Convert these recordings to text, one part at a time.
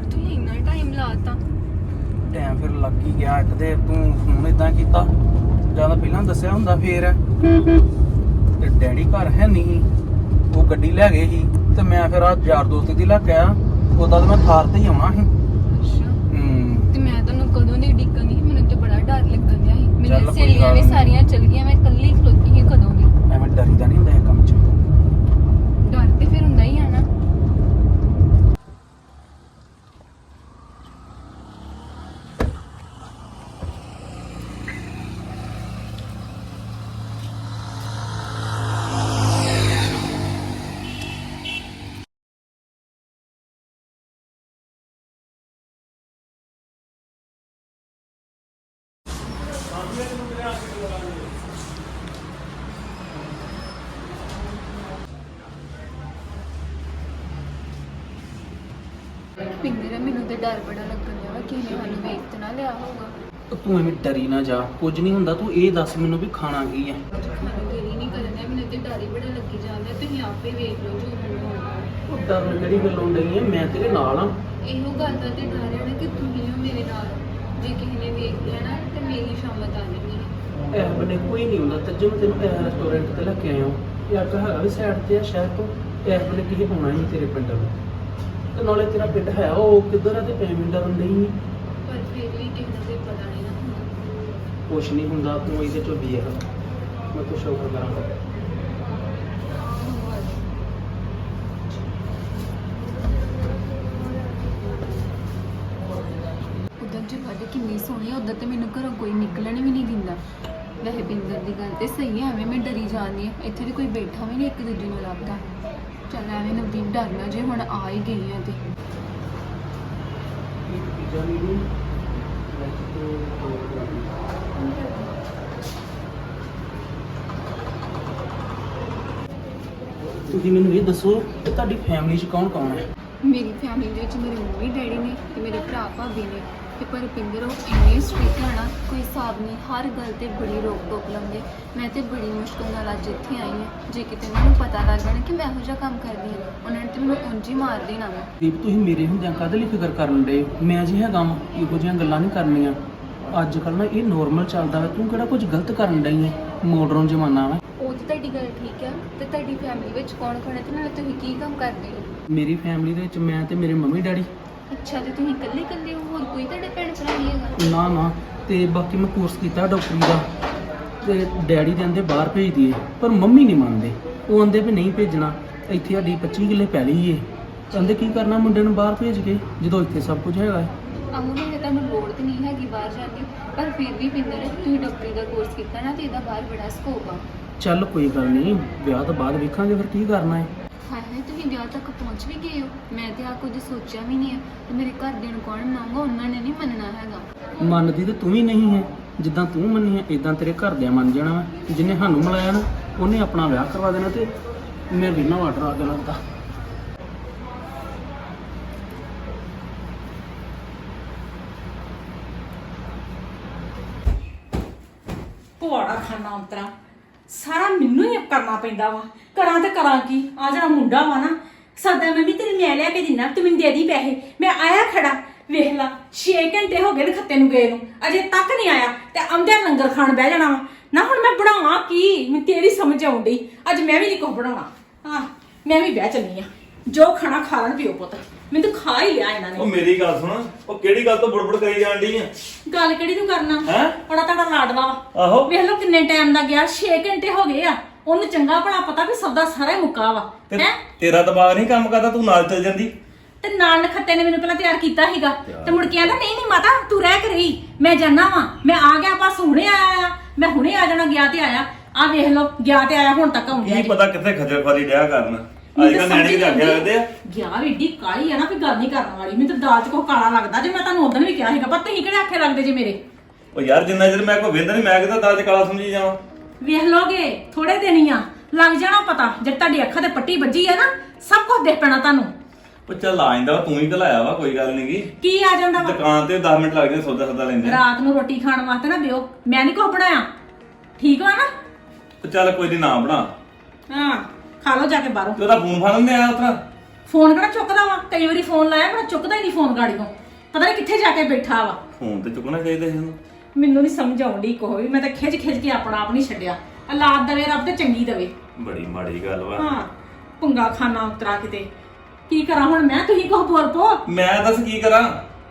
ਪਰ ਤੁਸੀਂ ਇੰਨਾ ਟਾਈਮ ਲਾਤਾ ਟਾਈਮ ਫਿਰ ਲੱਗ ਹੀ ਗਿਆ ਇੱਕ ਤੇ ਤੂੰ ਹੁਣ ਇਦਾਂ ਕੀਤਾ। ਜ਼ਿਆਦਾ ਪਹਿਲਾਂ ਦੱਸਿਆ ਹੁੰਦਾ ਫੇਰ। ਤੇ ਡੈਡੀ ਘਰ ਹੈ ਨਹੀਂ ਉਹ ਗੱਡੀ ਲੈ ਗਏ ਸੀ ਤੇ ਮੈਂ ਫਿਰ ਆ ਯਾਰ ਦੋਸਤ ਦੀ ਲੈ ਕੇ ਆਇਆ। ਉਹਦਾ ਤਾਂ ਮੈਂ ਥਾਰ ਤੇ ਹੀ ਆਉਣਾ ਸੀ। ਅੱਛਾ। ਹੂੰ। ਤੇ ਮੈਂ ਤੁਹਾਨੂੰ ਕਦੋਂ ਦੀ ਡਿੱਕਣ ਦੀ ਮੈਨੂੰ ਤੇ ਬੜਾ ਡਰ ਲੱਗਣ ਡਿਆ ਸੀ। ਚੱਲ ਮੇਰੀਆਂ ਕੋਈ ਸਹੇਲੀਆਂ ਵੀ ਗੱਲ ਨੀ। ਸਾਰੀਆਂ ਚਲ ਗਈਆਂ ਮੈਂ ਇਕੱਲੀ ਖਲੋਤੀ ਸੀ ਕਦੋਂ ਦੀ ਐਵੇਂ ਡਰੀਦਾ ਨਹੀਂ ਹੁੰਦਾ ਇਹ ਕੰਮ 'ਚ ਡਰ ਤੇ ਫਿਰ ਹੁੰਦਾ ਹੀ ਆ ਨਾ ਪਿੰਦਰ ਮੈਨੂੰ ਤੇ ਡਰ ਬੜਾ ਲੱਗਣ ਵਾ ਕਿ ਇਹਨੇ ਸਾਨੂੰ ਵੇਖ ਤੇ ਨਾ ਲਿਆ ਹੋਊਗਾ। ਤੂੰ ਐਵੇਂ ਡਰੀ ਨਾ ਜਾ ਕੁਝ ਨਹੀਂ ਹੁੰਦਾ ਤੂੰ ਇਹ ਦੱਸ ਮੈਨੂੰ ਵੀ ਖਾਣਾ ਕੀ ਹੈ ਖਾਣਾ ਦੇਰੀ ਨਹੀਂ ਕਰਨਾ ਮੈਨੂੰ ਤੇ ਡਰ ਹੀ ਬੜਾ ਲੱਗੀ ਜਾਂਦਾ ਤੁਸੀਂ ਆਪੇ ਵੇਖ ਲਓ ਜੋ ਮੈਨੂੰ ਹੋਊਗਾ। ਉਹ ਡਰ ਨੂੰ ਕਿਹੜੀ ਗੱਲੋਂ ਡਈ ਹੈ ਮੈਂ ਤੇਰੇ ਨਾਲ ਆ। ਇਹੋ ਗੱਲ ਦਾ ਤੇ ਡਰ ਹੈ ਨਾ ਕਿ ਤੁਸੀਂ ਹੋ ਮੇਰੇ ਨਾਲ। ਜੇ ਕਿਸੇ ਨੇ ਵੇਖ ਲਿਆ ਨਾ ਤੇ ਮੇਰੀ ਸ਼ਾਮਤ ਆ ਜਾਣੀ ਹੈ ਇਹ ਬਨੇ ਕੋਈ ਨਹੀਂ ਹੁੰਦਾ ਤੇ ਜਿਵੇਂ ਤੈਨੂੰ ਇਹ ਰੈਸਟੋਰੈਂਟ ਤੇ ਲੈ ਕੇ ਆਇਆ ਹਾਂ ਯਾਰ ਤਾਂ ਹੈਗਾ ਵੀ ਸਾਈਡ ਤੇ ਆ ਸ਼ਹਿਰ ਤੋਂ ਇਸ ਵੇਲੇ ਕਿਸੇ ਹੋਣਾ ਨਹੀਂ ਤੇਰੇ ਪਿੰਡ ਨੂੰ ਤੇ ਨਾਲੇ ਤੇਰਾ ਪਿੰਡ ਹੈ ਉਹ ਕਿੱਧਰ ਆ ਤੇ ਡਰਨ ਨਹੀਂ ਪਰ ਫਿਰ ਵੀ ਕਿਸੇ ਦਾ ਪਤਾ ਨਹੀਂ ਨਾ ਹੁੰਦਾ। ਕੁਛ ਨਹੀਂ ਹੁੰਦਾ ਤੂੰ ਇਹਦੇ ਚੋਂ ਵੇਖ ਮੈਂ ਕੁਛ ਹੋਰ ਕਰਾਂਗਾ। ਉਧਰ ਕਿੰਨੀ ਸੋਹਣੀ ਉਧਰ ਤੇ ਮੈਨੂੰ ਘਰੋਂ ਕੋਈ ਨਿਕਲਣ ਵੀ ਨਹੀਂ ਦਿੰਦਾ। ਵੈਸੇ ਪਿੰਦਰ ਦੀ ਗੱਲ ਤੇ ਸਹੀ ਹੈ ਐਵੇਂ ਮੈਂ ਡਰੀ ਜਾਂਦੀ ਹਾਂ ਇੱਥੇ ਤੇ ਕੋਈ ਬੈਠਾ ਵੀ ਨਹੀਂ ਇੱਕ ਦੂਜੇ ਨੂੰ ਲੱਭਦਾ। ਚੱਲ ਐਵੇਂ ਨਵਦੀਪ ਡਰਨਾ ਜੇ ਹੁਣ ਆ ਹੀ ਗਈ ਆ ਤੇ। ਤੁਸੀਂ ਮੈਨੂੰ ਇਹ ਦੱਸੋ ਕਿ ਤੁਹਾਡੀ ਫੈਮਿਲੀ 'ਚ ਕੌਣ ਕੌਣ ਹੈ? ਮੇਰੀ ਫੈਮਿਲੀ ਦੇ ਵਿੱਚ ਮੇਰੇ ਮੰਮੀ ਡੈਡੀ ਨੇ ਤੇ ਮੇਰੇ ਭਰਾ ਭਾਬੀ ਨੇ। ਤੇ ਪਰ ਪਿੰਦਰ ਉਹ ਇੰਨੇ ਸਟ੍ਰਿਕਟ ਹੈ ਨਾ ਕੋਈ ਹਿਸਾਬ ਨਹੀਂ ਹਰ ਗੱਲ ਤੇ ਬੜੀ ਰੋਕ ਟੋਕ ਲਾਉਂਦੇ। ਮੈਂ ਤੇ ਬੜੀ ਮੁਸ਼ਕਲ ਨਾਲ ਅੱਜ ਇੱਥੇ ਆਈ ਹਾਂ। ਜੇ ਕਿਤੇ ਉਹਨਾਂ ਨੂੰ ਪਤਾ ਲੱਗ ਜਾਣਾ ਕਿ ਮੈਂ ਇਹੋ ਜਿਹਾ ਕੰਮ ਕਰਦੀ ਹਾਂ ਉਹਨਾਂ ਨੇ ਤੇ ਮੈਨੂੰ ਉਂਝ ਹੀ ਮਾਰ ਦੇਣਾ ਵਾ। ਦੀਪ ਤੁਸੀਂ ਮੇਰੇ ਹੁੰਦਿਆਂ ਕਾਹਦੇ ਲਈ ਫਿਕਰ ਕਰਨ ਦੇ ਮੈਂ ਜੀ ਹੈਗਾ ਵਾਂ ਇਹੋ ਜਿਹੀਆਂ ਗੱਲਾਂ ਨਹੀਂ ਕਰਨੀਆਂ। ਅੱਜ ਕੱਲ ਨਾ ਇਹ ਨੋਰਮਲ ਚੱਲਦਾ ਵਾ ਤੂੰ ਕਿਹੜਾ ਕੁਝ ਗਲਤ ਕਰਨ ਡਈ ਹੈ ਮਾਡਰਨ ਜ਼ਮਾਨਾ ਵਾ। ਉਹ ਤੇ ਤੁਹਾਡੀ ਗੱਲ ਠੀਕ ਆ ਤੇ ਤੁਹਾਡੀ ਫੈਮਿਲੀ ਵਿੱਚ ਕੌਣ ਕੌਣ ਹੈ ਤੇ ਨਾਲੇ ਤੁਸੀਂ ਕੀ ਕੰਮ ਕਰਦੇ ਹੋ? ਮੇਰੀ ਫੈਮਿਲੀ ਦੇ ਵਿੱਚ ਮੈਂ ਤੇ ਮੇਰੇ ਮੰਮੀ ਡੈਡੀ। ਅੱਛਾ ਤੇ ਤੁਸੀਂ ਇਕੱਲੇ ਇਕੱਲੇ ਹੋ ਹੋਰ ਕੋਈ ਤੁਹਾਡੇ ਭੈਣ ਭਰਾ ਨਹੀਂ ਹੈਗਾ? ਨਾ ਨਾ ਤੇ ਬਾਕੀ ਮੈਂ ਕੋਰਸ ਕੀਤਾ ਡਾਕਟਰੀ ਦਾ। ਤੇ ਡੈਡੀ ਦੇ ਆਂਦੇ ਬਾਹਰ ਭੇਜ ਦਈਏ ਪਰ ਮੰਮੀ ਨਹੀਂ ਮੰਨਦੇ। ਉਹ ਆਂਦੇ ਵੀ ਨਹੀਂ ਭੇਜਣਾ ਇੱਥੇ ਸਾਡੀ 25 ਕਿੱਲੇ ਪੈਲੀ ਏ। ਕਹਿੰਦੇ ਕੀ ਕਰਨਾ ਮੁੰਡੇ ਨੂੰ ਬਾਹਰ ਭੇਜ ਕੇ ਜਦੋਂ ਇੱਥੇ ਸਭ ਕੁਝ ਹੈਗਾ ਹੈ ਆਹੋ ਮੇਰੇ ਤੁਹਾਨੂੰ ਲੋੜ ਤੇ ਨਹੀਂ ਹੈਗੀ ਬਾਹਰ ਜਾਣ ਦੀ ਪਰ ਫਿਰ ਵੀ ਪਿੰਦਰ ਤੁਸੀਂ ਡਾਕਟਰੀ ਦਾ ਕੋਰਸ ਕੀਤਾ ਨਾ ਤੇ ਇਹਦਾ ਬਾਹਰ ਬੜਾ ਸਕੋਪ ਆ। ਚੱਲ ਕੋਈ ਗੱਲ ਨਹੀਂ ਵਿਆਹ ਤੋਂ ਬਾਅਦ ਵੇਖਾਂਗੇ ਫਿਰ ਕੀ ਕਰਨਾ ਹੈ ਹਾਏ ਹਾਏ ਤੁਸੀਂ ਵਿਆਹ ਤੱਕ ਪਹੁੰਚ ਵੀ ਗਏ ਹੋ। ਮੈਂ ਤੇ ਆ ਕੁਝ ਸੋਚਿਆ ਵੀ ਨਹੀਂ ਹੈ ਤੇ ਮੇਰੇ ਘਰਦਿਆਂ ਨੂੰ ਕੌਣ ਮੰਨਗਾ ਉਹਨਾਂ ਨੇ ਨਹੀਂ ਮੰਨਣਾ ਹੈਗਾ। ਮੰਨਦੀ ਤੇ ਤੂੰ ਵੀ ਨਹੀਂ ਹੈ। ਜਿੱਦਾਂ ਤੂੰ ਮੰਨੀ ਹੈ ਇਦਾਂ ਤੇਰੇ ਘਰਦਿਆਂ ਮੰਨ ਜਾਣਾ ਵਾ। ਜਿਹਨੇ ਸਾਨੂੰ ਮਿਲਾਇਆ ਨਾ ਉਹਨੇ ਆਪਣਾ ਵਿਆਹ ਕਰਵਾ ਦੇਣਾ ਤੇ ਮੈਂ ਵੀ ਨਾ ਆਰਡਰ ਆ ਦੇਣਾ ਉਹਦਾ ਪੁਆੜਾ ਖਾਣਾ ਅੰਤਰਾ ਸਾਰਾ ਮੈਨੂੰ ਹੀ ਕਰਨਾ ਪੈਂਦਾ ਵਾ। ਕਰਾਂ ਤੇ ਕਰਾਂ ਕੀ? ਆ ਜਿਹੜਾ ਮੁੰਡਾ ਵਾ ਨਾ, ਸਦਾ ਮੈਂ ਵੀ ਤੇਰੇ ਮੈਂ ਲਿਆ ਕੇ ਦਿਨਾ, ਤੂੰ ਮੈਨੂੰ ਦੇ ਦੀ ਪੈਸੇ। ਮੈਂ ਆਇਆ ਖੜਾ। ਵੇਖ ਲਾ 6 ਘੰਟੇ ਹੋ ਗਏ ਨੇ ਖੱਤੇ ਨੂੰ ਗਏ ਨੂੰ। ਅਜੇ ਤੱਕ ਨਹੀਂ ਆਇਆ ਤੇ ਆਉਂਦਿਆਂ ਲੰਗਰ ਖਾਣ ਬਹਿ ਜਾਣਾ ਵਾ। ਨਾ ਹੁਣ ਮੈਂ ਬਣਾਵਾਂ ਕੀ? ਮੈਂ ਤੇਰੀ ਸਮਝ ਆਉਣ ਡਈ। ਅੱਜ ਮੈਂ ਵੀ ਨਹੀਂ ਕੁਝ ਬਣਾਉਣਾ। ਹਾਂ, ਮੈਂ ਵੀ ਬਹਿ ਚੱਲੀ ਆ। ਜੋ ਖਾਣਾ ਖਾ ਲੈਣ ਪਿਓ ਪੁੱਤ। ਮੈਨੂੰ ਤਾਂ ਖਾ ਹੀ ਲਿਆ ਇਹਨਾਂ ਉਹ ਨੇ ਮੇਰੀ ਗੱਲ ਸੁਣ ਉਹ ਕਿਹੜੀ ਗੱਲ ਤੋਂ ਬੁੜਬੁੜ ਕਰੀ ਜਾਣ ਡਈ ਆ? ਗੱਲ ਕਿਹੜੀ ਤੂੰ ਕਰਨਾ? ਹੈਂ? ਬੜਾ ਤੁਹਾਡਾ ਲਾਡਲਾ ਵਾ। ਆਹੋ। ਵੇਖ ਲਓ ਕਿੰਨੇ ਟਾਈਮ ਦਾ ਗਿਆ 6 ਘੰਟੇ ਹੋ ਗਏ ਆ। ਉਹਨੂੰ ਚੰਗਾ ਭਲਾ ਪਤਾ ਵੀ ਸੌਦਾ ਸਾਰਾ ਹੀ ਮੁੱਕਾ ਵਾ। ਤੇ ਹੈ? ਤੇਰਾ ਦਿਮਾਗ ਨਹੀਂ ਕੰਮ ਕਰਦਾ ਤੂੰ ਨਾਲ ਚੱਲ ਜਾਂਦੀ? ਤੇ ਨਾਲ ਨਖੱਤੇ ਨੇ ਮੈਨੂੰ ਪਹਿਲਾਂ ਤਿਆਰ ਕੀਤਾ ਸੀਗਾ। ਤੇ ਮੁੜ ਕੇ ਆਂਦਾ ਨਹੀਂ ਨਹੀਂ ਮਾਤਾ ਤੂੰ ਰਹਿ ਕਰ ਰਹੀ। ਮੈਂ ਜਾਣਾ ਵਾਂ। ਮੈਂ ਆ ਗਿਆ ਬਸ ਹੁਣੇ ਆਇਆ ਆ। ਮੈਂ ਹੁਣੇ ਆ ਜਾਣਾ ਗਿਆ ਤੇ ਆਇਆ। ਆ ਵੇਖ ਲਓ ਗਿਆ ਤੇ ਆਇਆ ਹੁਣ ਤੱਕ ਆਉਂਦਿਆ ਕੀ ਪਤਾ ਕਿੱਥੇ ਖੱਜਲ ਡਿਆ ਕਰਨ। ਅੱਜ ਤਾਂ ਕੱਲ ਨਿਆਣੇ ਵੀ ਨਹੀਂ ਲੱਗਦੇ ਆ। ਗਿਆ ਏਡੀ ਕਾਲੀ ਆ ਨਾ ਵੀ ਗੱਲ ਨਹੀਂ ਕਰਨ ਵਾਲੀ। ਮੈਨੂੰ ਤਾਂ ਚ ਕੋ ਕਾਲਾ ਲੱਗਦਾ ਜੇ ਮੈਂ ਤੁਹਾਨੂੰ ਉਦੋਂ ਵੀ ਕਿਹਾ ਸੀਗਾ ਪਰ ਤੁਸੀਂ ਕਿਹੜੇ ਆਖੇ ਲੱਗਦੇ ਜੇ ਮੇਰੇ? ਉਹ ਯਾਰ ਜਿੰਨਾ ਚਿਰ ਮੈਂ ਕੋਈ ਵੇਂਦਾ ਨਹੀਂ ਮੈਂ ਦਾਲ ਚ ਕਾਲਾ ਸਮਝੀ ਜਾਵਾਂ? ਵੇਖ ਲੋਗੇ ਥੋੜੇ ਦਿਨ ਹੀ ਆ ਲੱਗ ਜਾਣਾ ਪਤਾ। ਜੇ ਤੁਹਾਡੀ ਅੱਖਾਂ ਤੇ ਪੱਟੀ ਵੱਜੀ ਆ ਨਾ ਸਭ ਕੁਝ ਦੇਖ ਪੈਣਾ ਤੁਹਾਨੂੰ। ਉਹ ਚੱਲ ਆ ਜਾਂਦਾ ਵਾ, ਤੂੰ ਹੀ ਘਲਾਇਆ ਵਾ ਕੋਈ ਗੱਲ ਨਹੀਂਗੀ ਕੀ ਆ ਜਾਂਦਾ ਵਾ? ਦੁਕਾਨ ਤੇ 10 ਮਿੰਟ ਲੱਗਦੇ ਸੌਦਾ ਸੌਦਾ ਲੈਂਦੇ। ਆ। ਰਾਤ ਨੂੰ ਰੋਟੀ ਖਾਣ ਵਾਸਤੇ ਨਾ ਦਿਓ। ਮੈਂ ਨਹੀਂ ਕੁਛ ਬਣਾਇਆ। ਠੀਕ ਵਾ ਨਾ? ਉਹ ਚੱਲ ਕੋਈ ਨਹੀਂ ਨਾ ਬਣਾ। ਹਾਂ। ਖਾ ਲਓ ਜਾ ਕੇ ਬਾਹਰੋਂ। ਤੇ ਉਹਦਾ ਫੋਨ ਫਾਨ ਨਹੀਂ ਆਇਆ ਉਤਰਾ। ਫੋਨ ਕਿਹੜਾ ਚੁੱਕਦਾ ਵਾ? ਕਈ ਵਾਰੀ ਫੋਨ ਲਾਇਆ ਪਰ ਚੁੱਕਦਾ ਹੀ ਨਹੀਂ ਫੋਨ ਗਾੜੀਆਂ ਪਤਾ ਨਹੀਂ ਕਿੱਥੇ ਜਾ ਕੇ ਬੈਠਾ ਵਾ। ਫੋਨ ਤੇ ਚੁੱਕਣਾ ਚਾਹੀਦਾ ਸੀ ਉਹਨੂੰ। ਮੈਨੂੰ ਨਹੀਂ ਸਮਝ ਆਉਂਦੀ ਕੋਈ ਮੈਂ ਤਾਂ ਖਿੱਚ ਖਿੱਚ ਕੇ ਆਪਣਾ ਆਪ ਨਹੀਂ ਛੱਡਿਆ। ਔਲਾਦ ਦਵੇ ਰੱਬ ਤੇ ਚੰਗੀ ਦਵੇ। ਬੜੀ ਮਾੜੀ ਗੱਲ ਵਾ। ਹਾਂ ਪੁੰਗਾ ਖਾਨਾ ਉਤਰਾ ਕਿਤੇ। ਕੀ ਕਰਾਂ ਹੁਣ ਮੈਂ? ਤੁਸੀਂ ਕੋ ਬੋਲ ਪੋ ਮੈਂ ਦੱਸ ਕੀ ਕਰਾਂ?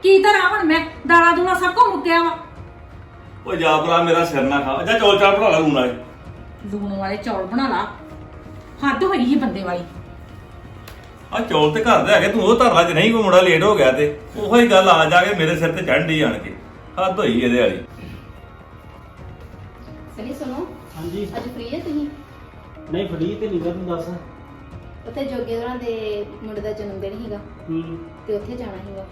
ਕੀ ਤਰ੍ਹਾਂ ਹੁਣ ਮੈਂ? ਦਾਣਾ ਦੂਣਾ ਸਭ ਕੋ ਮੁੱਕਿਆ ਵਾ। ਉਹ ਜਾ ਭਰਾ ਮੇਰਾ ਸਿਰ ਨਾ ਖਾ। ਜਾ ਚੌਲ ਚਾਲ ਬਣਾ ਲੈ ਲੂਣਾ ਲੂਣ ਵਾਲੇ ਚੌਲ ਬਣਾ ਲਾ। ਹੱਦ ਹੋਈ ਹੀ ਬੰਦੇ ਵਾਲੀ। ਆ ਚੌਲ ਤੇ ਘਰ ਦੇ ਹੈਗੇ ਤੂੰ ਉਹ ਧਰ ਲਾ ਜੇ ਨਹੀਂ ਕੋਈ ਮੁੰਡਾ ਲੇਟ ਹੋ ਗਿਆ ਤੇ ਉਹੋ ਹੀ ਗੱਲ ਆ ਜਾ ਕੇ ਮੇਰੇ ਸਿਰ ਤੇ ਚੜ੍ਹਦੀ ਆਣ ਕੇ। ਹੱਦ ਹੋਈ ਇਹਦੇ ਵਾਲੀ। ਸਨੀ ਸੁਣੋ। ਹਾਂਜੀ। ਅੱਜ ਫ੍ਰੀ ਹੈ ਤੁਸੀਂ? ਨਹੀਂ ਫੜੀ ਤੇ ਨਹੀਂ ਗਾ ਤੂੰ ਦੱਸ। ਉੱਥੇ ਜੋਗੇ ਹੋਰਾਂ ਦੇ ਮੁੰਡੇ ਦਾ ਜਨਮ ਦਿਨ ਸੀਗਾ। ਹੂੰ। ਤੇ ਉੱਥੇ ਜਾਣਾ ਸੀਗਾ।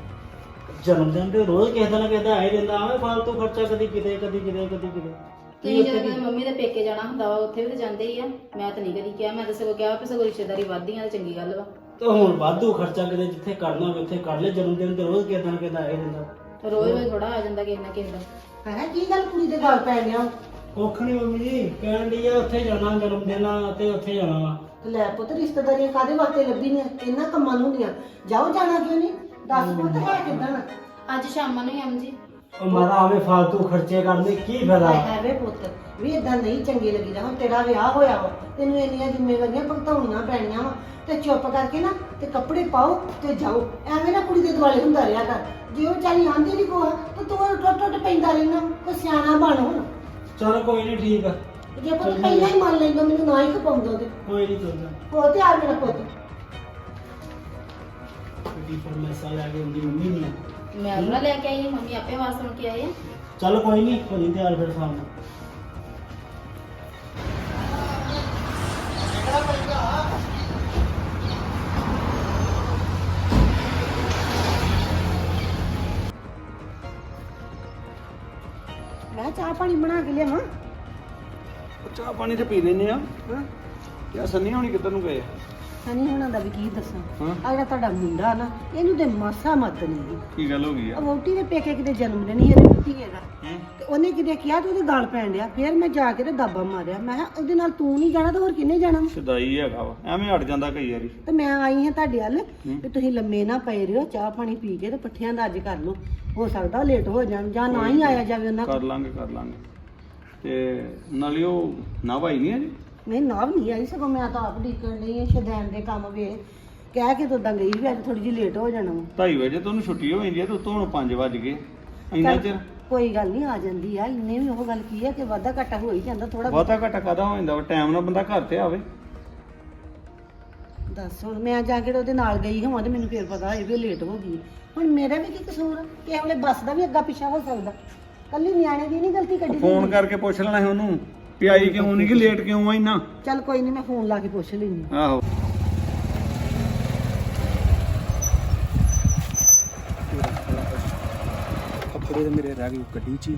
ਜਨਮ ਦਿਨ ਤੇ ਰੋਜ਼ ਕਿਸੇ ਦਾ ਨਾ ਕਿਸੇ ਦਾ ਆਏ ਰਹਿੰਦਾ ਆਵੇਂ ਫਾਲਤੂ ਖਰਚਾ ਕਦੀ ਕਿਤੇ ਕਦੀ ਕਿਤੇ ਕਦੀ ਕਿਤੇ। ਤੁਸੀਂ ਜਦੋਂ ਕਹਿੰਦੇ ਮੰਮੀ ਦੇ ਪੇਕੇ ਜਾਣਾ ਹੁੰਦਾ ਵਾ ਉੱਥੇ ਵੀ ਤਾਂ ਜਾਂਦੇ ਹੀ ਆ। ਮੈਂ ਤਾਂ ਨਹੀਂ ਕਦੀ ਕਿਹਾ ਮੈਂ ਤਾਂ ਸਗੋਂ ਕਿਹਾ ਵੀ ਸਗੋਂ ਰਿਸ਼ਤੇਦਾਰੀ ਵੱਧਦੀ ਆ ਤਾਂ ਚੰਗੀ ਗੱਲ ਵਾ। ਤੇ ਹੁਣ ਵਾਧੂ ਖਰਚਾ ਕਿਤੇ ਜਿੱਥੇ ਕਰਨਾ ਹੋਵੇ ਉੱਥੇ ਕਰ ਲੈ ਜਨਮ ਦਿਨ ਤੇ ਰੋਜ਼ ਕਿਸੇ ਦਾ ਨਾ ਕਿਸੇ ਦਾ ਆਏ ਰਹਿੰਦਾ ਤੇ ਰੋਜ਼ ਰੋਜ਼ ਥੋੜਾ ਆ ਜਾਂਦਾ ਕਿਸੇ ਨਾ ਕਿਸੇ ਦਾ। ਹੈ ਕੀ ਗੱਲ ਕੁੜੀ ਦੇ ਗੱਲ ਪੈ ਗਿਆ? ਕੁੱਖ ਨਹੀਂ ਮੰਮੀ ਜੀ ਕਹਿਣ ਦੀ ਆ ਉੱਥੇ ਜਾਣਾ ਜਨਮ ਦਿਨ ਆ ਤੇ ਉੱਥੇ ਜਾਣਾ ਵਾ। ਲੈ ਪੁੱਤ ਰਿਸ਼ਤੇਦਾਰੀਆਂ ਕਾਦੇ ਵਾਸਤੇ ਲੱਭੀ ਨੇ ਇਹਨਾਂ ਕੰਮਾਂ ਨੂੰ ਹੁੰਦੀਆਂ ਜਾਓ ਜਾਣਾ ਕਿਉਂ ਨਹੀਂ ਦੱਸ ਪੁੱਤ ਹੈ ਕਿਦਾਂ? ਅੱਜ ਸ਼ਾਮਾਂ ਨੂੰ ਹੀ ਆਮ ਜੀ। ਉਹ ਮਾਰਾ ਆਵੇਂ ਫਾਲਤੂ ਖਰਚੇ ਕਰਦੇ ਕੀ ਫਾਇਦਾ? ਹੈ ਵੇ ਪੁੱਤ ਵੀ ਇਦਾਂ ਨਹੀਂ ਚੰਗੀ ਲੱਗੀਦਾ ਹੁਣ ਤੇਰਾ ਵਿਆਹ ਹੋਇਆ ਵਾ ਤੈਨੂੰ ਇੰਨੀਆਂ ਜ਼ਿੰਮੇਵਾਰੀਆਂ ਭੁਗਤਾਉਣੀਆਂ ਪੈਣੀਆਂ ਵਾ ਤੇ ਚੁੱਪ ਕਰਕੇ ਨਾ ਤੇ ਕੱਪੜੇ ਪਾਓ ਤੇ ਜਾਓ। ਐਵੇਂ ਨਾ ਕੁੜੀ ਦੇ ਦੁਆਲੇ ਹੁੰਦਾ ਰਿਹਾ ਕਰ। ਜੇ ਉਹ ਚਾਲੀ ਆਂਦੀ ਨਹੀਂ ਕੋਆ ਤਾਂ ਤੂੰ ਟੁੱਟ ਟੁੱਟ ਪੈਂਦਾ ਰਹਿਣਾ ਕੋਈ ਸਿਆਣਾ ਬਣ ਹੁਣ। ਚਲ ਕੋਈ ਨਹੀਂ ਠੀਕ ਆ। ਜੇ ਪੁੱਤ ਪਹਿਲਾਂ ਹੀ ਮੰਨ ਲੈਂਦਾ ਮੈਨੂੰ ਨਾ ਹੀ ਖਪਾਉਂਦਾ ਤੇ ਕੋਈ ਨਹੀਂ ਚੱਲਦਾ ਹੋ ਤੇ ਆ ਮੇਰਾ ਪੁੱਤ। ਕੀ ਫਰਮਾਇਸ਼ਾਂ ਲੈ ਕੇ ਹੁੰਦੀ ਮੰਮੀ ਦੀਆਂ ਮੈਂ ਉਹਨਾਂ ਲੈ ਕੇ ਆਈ ਹਾਂ, ਮੰਮੀ ਆਪੇ ਆਵਾਜ਼ ਸੁਣ ਕੇ ਆਏ ਆ। ਚੱਲ ਕੋਈ ਨਹੀਂ ਹੋ ਜੀ ਤਿਆਰ ਫਿਰ ਸ਼ਾਮ ਨੂੰ। ਮੈਂ ਚਾਹ ਪਾਣੀ ਬਣਾ ਕੇ ਲਿਆਵਾਂ। ਚਾਹ ਪਾਣੀ ਤੇ ਪੀ ਲੈਨੇ ਆ। ਹਾਂ। ਯਾ ਸੰਨੀ ਹੋਣੀ ਕਿੱਧਰ ਨੂੰ ਗਏ ਸਨੀ ਹੁਣਾਂ ਦਾ ਵੀ ਕੀ ਦੱਸਾਂ। ਹਾਂ। ਆ ਜਿਹੜਾ ਤੁਹਾਡਾ ਮੁੰਡਾ ਨਾ ਇਹਨੂੰ ਤੇ ਮਾਸਾ ਮਤ ਨਹੀਂ ਕੀ ਗੱਲ ਹੋ ਗਈ ਉਹ ਵੋਟੀ ਦੇ ਪੇਕੇ ਕਿਤੇ ਜਨਮ ਦਿਨ ਹੀ ਇਹਦੇ ਪੁੱਤੀ ਹੈਗਾ ਤੇ ਉਹਨੇ ਕਿਤੇ ਕਿਹਾ ਤੇ ਉਹਦੇ ਗਲ ਪੈਣ ਡਿਆ। ਫਿਰ ਮੈਂ ਜਾ ਕੇ ਤੇ ਦਾਬਾ ਮਾਰਿਆ। ਮੈਂ ਕਿਹਾ ਉਹਦੇ ਨਾਲ ਤੂੰ ਨਹੀਂ ਜਾਣਾ ਤਾਂ ਹੋਰ ਕਿੰਨੇ ਜਾਣਾ? ਵਾ? ਸਦਾਈ ਹੈਗਾ ਵਾ। ਐਵੇਂ ਅੜ ਜਾਂਦਾ ਕਈ ਵਾਰੀ। ਤੇ ਮੈਂ ਆਈ ਹਾਂ ਤੁਹਾਡੇ ਵੱਲ ਤੇ ਤੁਸੀਂ ਲੰਮੇ ਨਾ ਪਏ ਰਿਓ ਚਾਹ ਪਾਣੀ ਪੀ ਕੇ ਤੇ ਪੱਠਿਆਂ ਦਾ ਅੱਜ ਕਰ ਲਓ। ਹੋ ਸਕਦਾ ਲੇਟ ਹੋ ਜਾਣ ਜਾਂ ਨਾ ਹੀ ਆਇਆ ਜਾਵੇ ਉਹਨਾਂ ਕਰ ਲਾਂਗੇ ਕਰ ਲਾਂਗੇ। ਤੇ ਨਾਲੇ ਉਹ ਨਾ ਭਾਈ ਨਹੀਂ ਹੈ ਜੀ? ਨਹੀਂ ਨਾਵ ਨਹੀਂ ਆਈ ਸਗੋਂ ਮੈਂ ਤਾਂ ਆਪ ਡੀਕਣ ਲਈ ਸ਼ਦੈਨ ਦੇ ਕੰਮ ਵੇ ਕਹਿ ਕੇ ਤਾਂ ਉਦਾਂ ਗਈ ਵੀ ਅੱਜ ਥੋੜੀ ਜਿਹੀ ਲੇਟ ਹੋ ਜਾਣਾ ਵਾ। 2:30 ਵਜੇ ਤੋਂ ਉਹਨੂੰ ਛੁੱਟੀ ਹੋ ਜਾਂਦੀ ਹੈ ਤੇ ਉੱਤੋਂ ਹੁਣ 5 ਵਜ ਗਏ। ਇੰਨਾ ਚੱਲ, ਚਿਰ? ਕੋਈ ਗੱਲ ਨਹੀਂ ਆ ਜਾਂਦੀ ਆ। ਇੰਨੇ ਵੀ ਉਹ ਗੱਲ ਕੀ ਹੈ ਕਿ ਵਾਧਾ ਘਾਟਾ ਹੋ ਹੀ ਜਾਂਦਾ ਥੋੜਾ ਬਹੁਤਾ ਘਟਾ ਕਾਦਾ ਹੋ ਜਾਂਦਾ ਟਾਈਮ ਨਾਲ ਬੰਦਾ ਘਰ ਤੇ ਆਵੇ। ਦੱਸ ਹੁਣ ਮੈਂ ਜਾ ਕੇ ਉਹਦੇ ਨਾਲ ਗਈ ਹਾਂ ਤੇ ਮੈਨੂੰ ਫੇਰ ਪਤਾ ਇਹ ਵੀ ਲੇਟ ਹੋ ਗਈ। ਹੁਣ ਮੇਰਾ ਵੀ ਕੀ ਕਸੂਰ ਆ? ਕਿਸੇ ਵੇਲੇ ਬੱਸ ਦਾ ਵੀ ਅੱਗਾ ਪਿੱਛਾ ਹੋ ਸਕਦਾ। ਕੱਲੀ ਨਿਆਣੇ ਦੀ ਨਹੀਂ ਗਲਤੀ ਕੱਢੀ ਫੋਨ। ਕਰਕੇ ਪੁੱਛ ਲੈਣਾ ਸੀ ਉਹਨੂੰ। ਵੀ ਆਈ ਕਿਉਂ ਨਹੀਂ ਕਿ ਲੇਟ ਕਿਉਂ ਆ ਇੰਨਾ ਚੱਲ ਕੋਈ ਨਹੀਂ ਮੈਂ ਫੋਨ ਲਾ ਕੇ ਪੁੱਛ ਲੈਂਦੀ ਆਹੋ। ਕੱਪੜੇ ਤੇ ਮੇਰੇ ਰਹਿ ਗਏ ਗੱਡੀ 'ਚ ਹੀ।